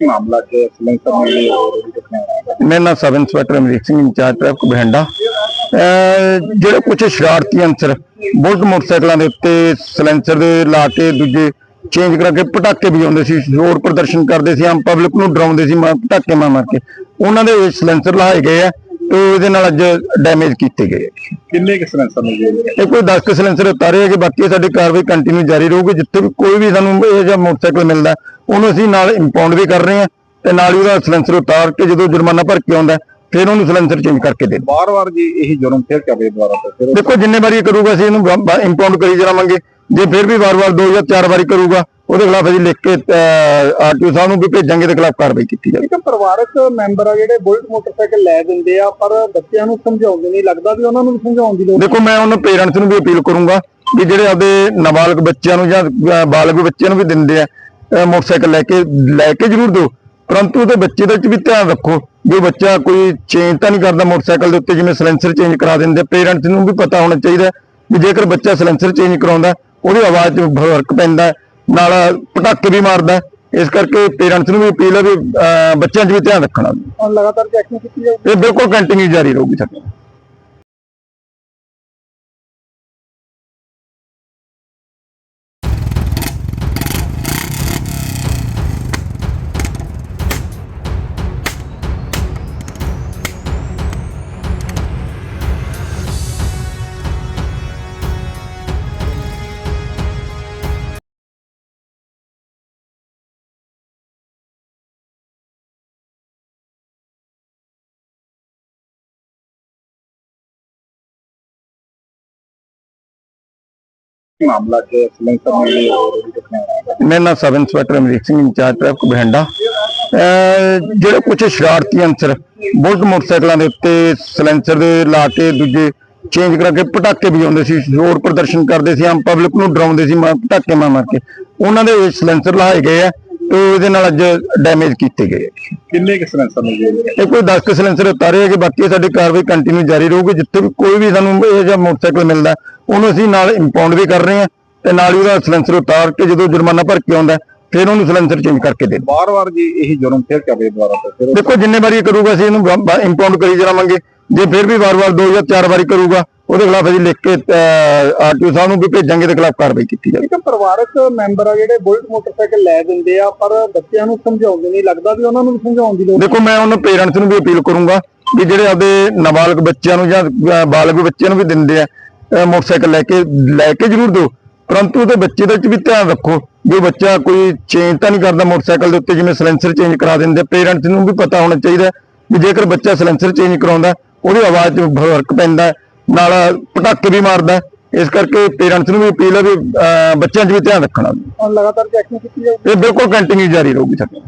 ਮਾਮਲਾ ਕਿ ਮਿਲੀ ਹੋਰ ਵੀ ਕਿਤਨੇ sub inspector Amrik Singh incharge traffic ਅਹ ਜਿਹੜੇ ਕੁਝ ਸ਼ਰਾਰਤੀ ਅੰਸਰ ਬੁਲਟ ਮੋਟਰਸਾਈਕਲਾਂ ਦੇ ਉੱਤੇ ਸਿਲੈਂਸਰ ਦੇ ਲਾ ਕੇ ਦੂਜੇ ਚੇਂਜ ਕਰਾ ਕੇ ਪਟਾਕੇ ਵਜਾਉਂਦੇ ਸੀ ਸ਼ੋਰ ਪ੍ਰਦਰਸ਼ਨ ਕਰਦੇ ਸੀ ਆਮ ਪਬਲਿਕ ਨੂੰ ਡਰਾਉਂਦੇ ਸੀ ਮਾਰ ਪਟਾਕੇ ਮਾਰ ਮਾਰ ਕੇ। ਉਹਨਾਂ ਦੇ ਸਿਲੈਂਸਰ ਲਾਏ ਗਏ ਆ ਤੇ ਉਹਦੇ ਨਾਲ ਅੱਜ ਡੈਮੇਜ ਕੀਤੇ ਗਏ। ਕਿੰਨੇ ਕਿ ਸਿਲੰਡਰ ਮਿਲੀ ਇਹ ਕੋਈ 10 ਕੁ ਸਿਲੈਂਸਰ ਉਤਾਰੇ ਹੈਗੇ ਬਾਕੀ ਸਾਡੀ ਕਾਰਵਾਈ ਕੰਟੀਨਿਊ ਜਾਰੀ ਰਹੂਗੀ ਜਿੱਥੇ ਵੀ ਕੋਈ ਵੀ ਸਾਨੂੰ ਇਹ ਜਿਹਾ ਮੋਟਰਸਾਈਕਲ ਮਿਲਦਾ ਉਹਨੂੰ ਅਸੀਂ ਨਾਲ ਇੰਪਾਊਂਡ ਵੀ ਕਰ ਰਹੇ ਹਾਂ ਤੇ ਨਾਲ ਹੀ ਉਹਦਾ ਸਿਲੈਂਸਰ ਉਤਾਰ ਕੇ ਜਦੋਂ ਜੁਰਮਾਨਾ ਭਰ ਕੇ ਆਉਂਦਾ ਫਿਰ ਉਹਨੂੰ ਸਿਲੈਂਸਰ ਚੇਂਜ ਕਰਕੇ ਦੇ। ਬਾਰ-ਬਾਰ ਜੀ ਇਹੀ ਜੁਰਮ ਫਿਰ ਕਰੇ ਦੁਬਾਰਾ ਤੋਂ ਫਿਰ ਦੇਖੋ ਜਿੰਨੇ ਵਾਰੀ ਕਰੂਗਾ ਅਸੀਂ ਇਹਨੂੰ ਇੰਪਾਊਂਡ ਕਰੀ ਜਾਵਾਂਗੇ। ਜੇ ਫਿਰ ਵੀ ਵਾਰ-ਵਾਰ ਦੋ ਜਾਂ ਚਾਰ ਵਾਰੀ ਕਰੂਗਾ ਉਹਦੇ ਖਿਲਾਫ ਅਸੀਂ ਲਿਖ ਕੇ ਆਰਟੀਓ ਸਾਹਿਬ ਨੂੰ ਵੀ ਭੇਜਾਂਗੇ ਤੇ ਖਿਲਾਫ ਕਾਰਵਾਈ ਕੀਤੀ ਜਾਵੇਗੀ ਇੱਕ ਪਰਿਵਾਰਕ ਮੈਂਬਰ ਆ ਜਿਹੜੇ ਬੁਲਟ ਮੋਟਰਸਾਈਕਲ ਲੈ ਦਿੰਦੇ ਆ ਪਰ ਬੱਚਿਆਂ ਨੂੰ ਸਮਝਾਉਂਦੇ ਨਹੀਂ ਲੱਗਦਾ ਵੀ ਉਹਨਾਂ ਨੂੰ ਵੀ ਸਮਝਾਉਣ ਦੀ ਲੋੜ ਦੇਖੋ ਮੈਂ ਉਹਨਾਂ ਪੇਰੈਂਟਸ ਨੂੰ ਵੀ ਅਪੀਲ ਕਰੂੰਗਾ ਕਿ ਜਿਹੜੇ ਆਪਦੇ ਨਾਬਾਲਗ ਬੱਚਿਆਂ ਨੂੰ ਜਾਂ ਬਾਲਗ ਬੱਚਿਆਂ ਨੂੰ ਵੀ ਦਿੰਦੇ ਆ ਮੋਟਰਸਾਈਕਲ ਲੈ ਕੇ ਲੈ ਕੇ ਜ਼ਰੂਰ ਦਿਓ। ਪਰੰਤੂ ਉਹਦੇ ਬੱਚੇ ਦਾ ਵੀ ਧਿਆਨ ਰੱਖੋ। ਜੋ ਬੱਚਾ ਕੋਈ ਚੇਂਜ ਤਾਂ ਨਹੀਂ ਕਰਦਾ ਮੋਟਰਸਾਈਕਲ ਦੇ ਉੱਤੇ ਜਿਵੇਂ ਸਿਲੈਂਸਰ ਚੇਂਜ ਕਰਾ ਦਿੰਦੇ ਪੇਰੈਂਟਸ ਨੂੰ ਵੀ ਪਤਾ ਹੋਣਾ ਚਾਹੀਦਾ ਵੀ ਜੇਕਰ ਬੱਚਾ ਸਿਲੈਂਸਰ ਚੇਂਜ ਕਰਾਉਂਦਾ ਉਹਦੀ ਆਵਾਜ਼ 'ਚ ਫ਼ਰਕ ਪੈਂਦਾ ਨਾਲ ਪਟਾਕੇ ਵੀ ਮਾਰਦਾ। ਇਸ ਕਰਕੇ ਪੇਰੈਂਟਸ ਨੂੰ ਵੀ ਅਪੀਲ ਹੈ ਵੀ ਬੱਚਿਆਂ 'ਚ ਵੀ ਧਿਆਨ ਰੱਖਣਾ। ਲਗਾਤਾਰ ਚੈਕਿੰਗ ਕੀਤੀ ਜਾਊਗੀ ਇਹ ਬਿਲਕੁਲ ਕੰਟੀਨਿਊ ਜਾਰੀ ਰਹੂਗੀ ਸਾਡੀ ਮਾਮਲਾ ਕਿ ਸਿਲੰਡਰ ਮਿਲੀ ਹੋਰ ਵੀ ਕਿਤਨੇ ਮੇਰਾ ਨਾਮ sub inspector Amrik Singh incharge traffic Bathinda. ਅਹ ਜਿਹੜੇ ਕੁਝ ਸ਼ਰਾਰਤੀ ਅੰਸਰ ਬੁਲਟ ਮੋਟਰਸਾਈਕਲਾਂ ਦੇ ਉੱਤੇ ਸਿਲੈਂਸਰ ਦੇ ਲਾ ਕੇ ਦੂਜੇ ਚੇਂਜ ਕਰਾ ਕੇ ਪਟਾਕੇ ਵਜਾਉਂਦੇ ਸੀ ਸ਼ੋਰ ਪ੍ਰਦਰਸ਼ਨ ਕਰਦੇ ਸੀ ਆਮ ਪਬਲਿਕ ਨੂੰ ਡਰਾਉਂਦੇ ਸੀ ਮਾਰ ਪਟਾਕੇ ਮਾਰ ਮਾਰ ਕੇ। ਉਹਨਾਂ ਦੇ ਸਿਲੈਂਸਰ ਲਾਏ ਗਏ ਆ ਤੇ ਉਹਦੇ ਨਾਲ ਅੱਜ ਡੈਮੇਜ ਕੀਤੇ ਗਏ ਆ। ਕਿੰਨੇ ਕਿ ਸਿਲੰਡਰ ਮਿਲੀ ਇਹ ਕੋਈ 10 ਕੁ ਸਿਲੈਂਸਰ ਉਤਾਰੇ ਹੈਗੇ ਬਾਕੀ ਸਾਡੀ ਕਾਰਵਾਈ ਕੰਟੀਨਿਊ ਜਾਰੀ ਰਹੂਗੀ ਜਿੱਥੇ ਵੀ ਕੋਈ ਵੀ ਸਾਨੂੰ ਇਹ ਜਿਹਾ ਮੋਟਰਸਾਈਕਲ ਮਿਲਦਾ ਉਹਨੂੰ ਅਸੀਂ ਨਾਲ ਇੰਪਾਊਂਡ ਵੀ ਕਰ ਰਹੇ ਹਾਂ ਤੇ ਨਾਲ ਹੀ ਉਹਦਾ ਸਿਲੈਂਸਰ ਉਤਾਰ ਕੇ ਜਦੋਂ ਜੁਰਮਾਨਾ ਭਰ ਕੇ ਆਉਂਦਾ ਫਿਰ ਉਹਨੂੰ ਸਿਲੈਂਸਰ ਚੇਂਜ ਕਰਕੇ ਦੇ। ਬਾਰ-ਬਾਰ ਜੀ ਇਹੀ ਜੁਰਮ ਫਿਰ ਕਰੇ ਦੁਬਾਰਾ ਤੋਂ ਫਿਰ ਦੇਖੋ ਜਿੰਨੇ ਵਾਰੀ ਕਰੂਗਾ ਅਸੀਂ ਇਹਨੂੰ ਇੰਪਾਊਂਡ ਕਰੀ ਜਾਵਾਂਗੇ। ਜੇ ਫਿਰ ਵੀ ਵਾਰ-ਵਾਰ ਦੋ ਜਾਂ ਚਾਰ ਵਾਰੀ ਕਰੂਗਾ ਉਹਦੇ ਖਿਲਾਫ ਅਸੀਂ ਲਿਖ ਕੇ ਆਰਟੀਓ ਸਾਹਿਬ ਨੂੰ ਵੀ ਭੇਜਾਂਗੇ ਤੇ ਖਿਲਾਫ ਕਾਰਵਾਈ ਕੀਤੀ ਜਾਵੇਗੀ ਇੱਕ ਪਰਿਵਾਰਕ ਮੈਂਬਰ ਆ ਜਿਹੜੇ ਬੁਲਟ ਮੋਟਰਸਾਈਕਲ ਲੈ ਦਿੰਦੇ ਆ ਪਰ ਬੱਚਿਆਂ ਨੂੰ ਸਮਝਾਉਂਦੇ ਨਹੀਂ ਲੱਗਦਾ ਵੀ ਉਹਨਾਂ ਨੂੰ ਵੀ ਸਮਝਾਉਣ ਦੀ ਲੋੜ ਦੇਖੋ ਮੈਂ ਉਹਨਾਂ ਪੇਰੈਂਟਸ ਨੂੰ ਵੀ ਅਪੀਲ ਕਰੂੰਗਾ ਕਿ ਜਿਹੜੇ ਆਪਦੇ ਨਾਬਾਲਗ ਬੱਚਿਆਂ ਨੂੰ ਜਾਂ ਬਾਲਗ ਬੱਚਿਆਂ ਨੂੰ ਵੀ ਦਿੰਦੇ ਆ ਮੋਟਰਸਾਈਕਲ ਲੈ ਕੇ ਲੈ ਕੇ ਜ਼ਰੂਰ ਦਿਓ। ਪਰੰਤੂ ਉਹਦੇ ਬੱਚੇ ਦਾ ਵੀ ਧਿਆਨ ਰੱਖੋ। ਜੋ ਬੱਚਾ ਕੋਈ ਚੇਂਜ ਤਾਂ ਨਹੀਂ ਕਰਦਾ ਮੋਟਰਸਾਈਕਲ ਦੇ ਉੱਤੇ ਜਿਵੇਂ ਸਿਲੈਂਸਰ ਚੇਂਜ ਕਰਾ ਦਿੰਦੇ ਪੇਰੈਂਟਸ ਨੂੰ ਵੀ ਪਤਾ ਹੋਣਾ ਚਾਹੀਦਾ ਵੀ ਜੇਕਰ ਬੱਚਾ ਸਿਲੈਂਸਰ ਚੇਂਜ ਕਰਾਉਂਦਾ ਉਹਦੀ ਆਵਾਜ਼ 'ਚ ਫ਼ਰਕ ਪੈਂਦਾ ਨਾਲ ਪਟਾਕੇ ਵੀ ਮਾਰਦਾ। ਇਸ ਕਰਕੇ ਪੇਰੈਂਟਸ ਨੂੰ ਵੀ ਅਪੀਲ ਹੈ ਵੀ ਬੱਚਿਆਂ 'ਚ ਵੀ ਧਿਆਨ ਰੱਖਣਾ। ਲਗਾਤਾਰ ਚੈਕਿੰਗ ਕੀਤੀ ਜਾਊਗੀ ਇਹ ਬਿਲਕੁਲ ਕੰਟੀਨਿਊ ਜਾਰੀ ਰਹੂਗੀ। ਸਾਡੀ